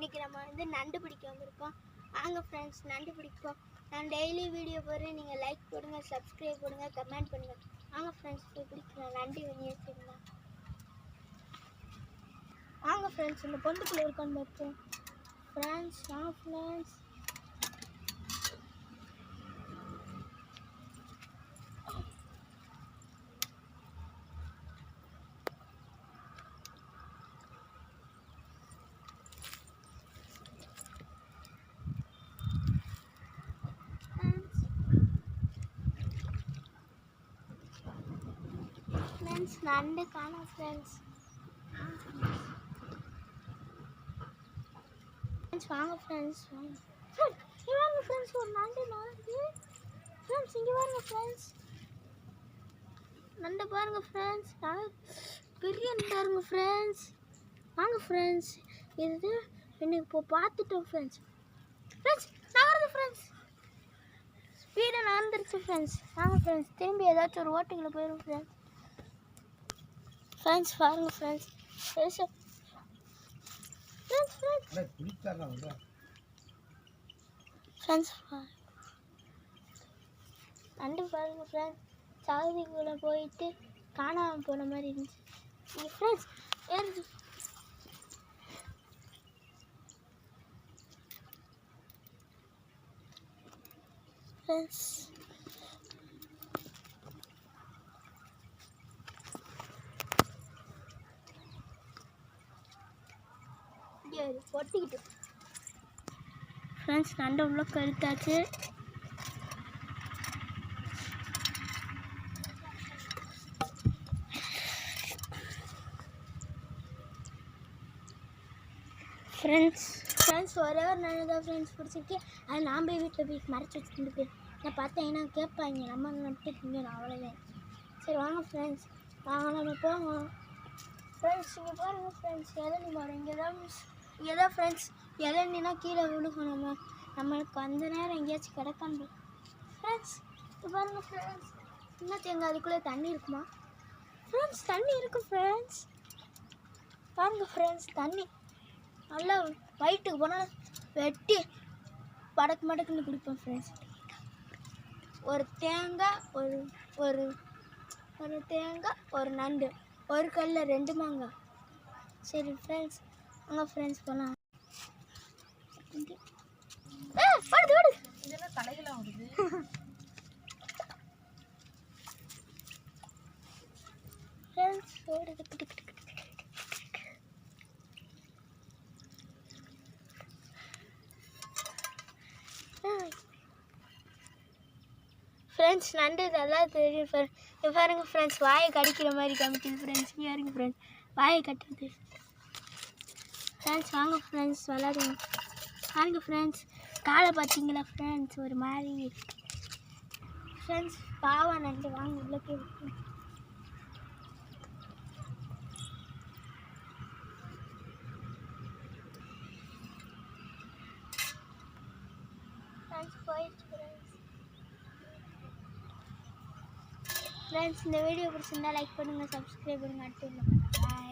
இன்றைக்கி நம்ம வந்து நண்டு பிடிக்க வந்திருக்கோம். வாங்க ஃப்ரெண்ட்ஸ் நண்டு பிடிப்போம். நான் டெய்லி வீடியோ போடுறேன். நீங்கள் லைக் போடுங்க சப்ஸ்கிரைப் போடுங்க கமெண்ட் பண்ணுங்கள் வாங்க ஃப்ரெண்ட்ஸ் போய் பிடிக்கலாம் நண்டு வெளியே வச்சுருந்தேன் வாங்க ஃப்ரெண்ட்ஸ் இந்த பொண்ணுக்குள்ளே இருக்கோன்னு பார்ப்போம் ஃப்ரெண்ட்ஸ் வாங்க ஃப்ரெண்ட்ஸ் ஃப்ரெண்ட்ஸ் நண்டு காணும் ஃப்ரெண்ட்ஸ் ஃப்ரெண்ட்ஸ் வாங்க ஃப்ரெண்ட்ஸ் வாங்க இங்கே வாங்க ஃப்ரெண்ட்ஸ் ஒரு நண்டு நண்டு ஃப்ரெண்ட்ஸ் இங்கே வாங்க ஃப்ரெண்ட்ஸ் நண்டு பாருங்க ஃப்ரெண்ட்ஸ் பெரிய நண்டு பாருங்க ஃப்ரெண்ட்ஸ் வாங்க ஃப்ரெண்ட்ஸ் இது இன்னைக்கு இப்போ பார்த்துட்டோம் ஃப்ரெண்ட்ஸ் ஃப்ரெண்ட்ஸ் நகருது ஃப்ரெண்ட்ஸ் ஸ்பீடாக நடந்துருச்சு ஃப்ரெண்ட்ஸ் வாங்க ஃப்ரெண்ட்ஸ் திரும்பி ஏதாச்சும் ஒரு ஓட்டிங்கில் போயிடும் ஃப்ரெண்ட்ஸ் ஃப்ரெண்ட்ஸ் பாருங்க ஃப்ரெண்ட்ஸ் ஃப்ரெண்ட்ஸ் நண்டு பாருங்க ஃப்ரெண்ட்ஸ் சவுதிக்குள்ளே போயிட்டு காணாமல் போன மாதிரி இருந்துச்சு. ஃப்ரெண்ட்ஸ் ஏறுது ஃப்ரெண்ட்ஸ் ஒட்டிக்கிட்டு. ஃப்ரெண்ட்ஸ் நண்டு உள்ள கழுத்தாச்சு. ஃப்ரெண்ட்ஸ் ஃப்ரெண்ட்ஸ் ஒரே ஒரு தான் ஃப்ரெண்ட்ஸ் பிடிச்சிருக்கு. அது நான் போய் வீட்டில் போய் மறைச்சி வச்சுட்டு போய் நான் பார்த்தீங்கன்னா கேட்பாங்க? நம்ம நட்டு திங்கணும் அவ்வளோதான் சரி வாங்க ஃப்ரெண்ட்ஸ் வாங்க நம்ம போவோம். ஃப்ரெண்ட்ஸ் இங்கே பாருங்கள் ஃப்ரெண்ட்ஸ் இளநி மரம் இங்கே தான் இங்கே தான் ஃப்ரெண்ட்ஸ் இளநினா கீழே விழுகும் நம்ம நம்மளுக்கு அந்த நேரம் எங்கேயாச்சும் கிடக்கணும்? ஃப்ரெண்ட்ஸ் இப்போ பாருங்கள் ஃப்ரெண்ட்ஸ் இன்னும் தேங்காய் அதுக்குள்ளே தண்ணி இருக்குமா? ஃப்ரெண்ட்ஸ் தண்ணி இருக்கு ஃப்ரெண்ட்ஸ் பாருங்க ஃப்ரெண்ட்ஸ் தண்ணி. நல்லா வயிற்றுக்கு போனால் வெட்டி படக்கு மடக்குன்னு குடிப்போம் ஃப்ரெண்ட்ஸ் ஒரு தேங்காய் ஒரு ஒரு ஒரு தேங்காய் ஒரு நண்டு. ஒரு கல்லில் ரெண்டு மாங்காய். சரி ஃப்ரெண்ட்ஸ் அங்கே ஃப்ரெண்ட்ஸ் போகலாம் ஓடு ஓடு இதெல்லாம் தலைகளாக வருது ஃப்ரெண்ட்ஸ் ஓடுது கிட்டு கிட்டு கிட்டு ஃப்ரெண்ட்ஸ் நண்டு நல்லா தெரியும். ஃப்ரெண்ட் இப்போ பாருங்க ஃப்ரெண்ட்ஸ் வாயை கடிக்கிற மாதிரி காமிக்குது ஃப்ரெண்ட்ஸ் இங்கே இருங்க ஃப்ரெண்ட்ஸ் வாயை கட்டுறது ஃப்ரெண்ட்ஸ் வாங்க ஃப்ரெண்ட்ஸ் விளாடுங்க பாருங்க ஃப்ரெண்ட்ஸ் காலை பார்த்தீங்களா ஃப்ரெண்ட்ஸ் ஒரு மாதிரி ஃப்ரெண்ட்ஸ் பாவம் நண்டு வாங்க உள்ள ஃப்ரெண்ட்ஸ் ஃப்ரெண்ட்ஸ் ஃப்ரெண்ட்ஸ் இந்த வீடியோ பிடிச்சிருந்தா லைக் பண்ணுங்கள் சப்ஸ்கிரைப் பண்ணுங்கள் அடுத்து பாய்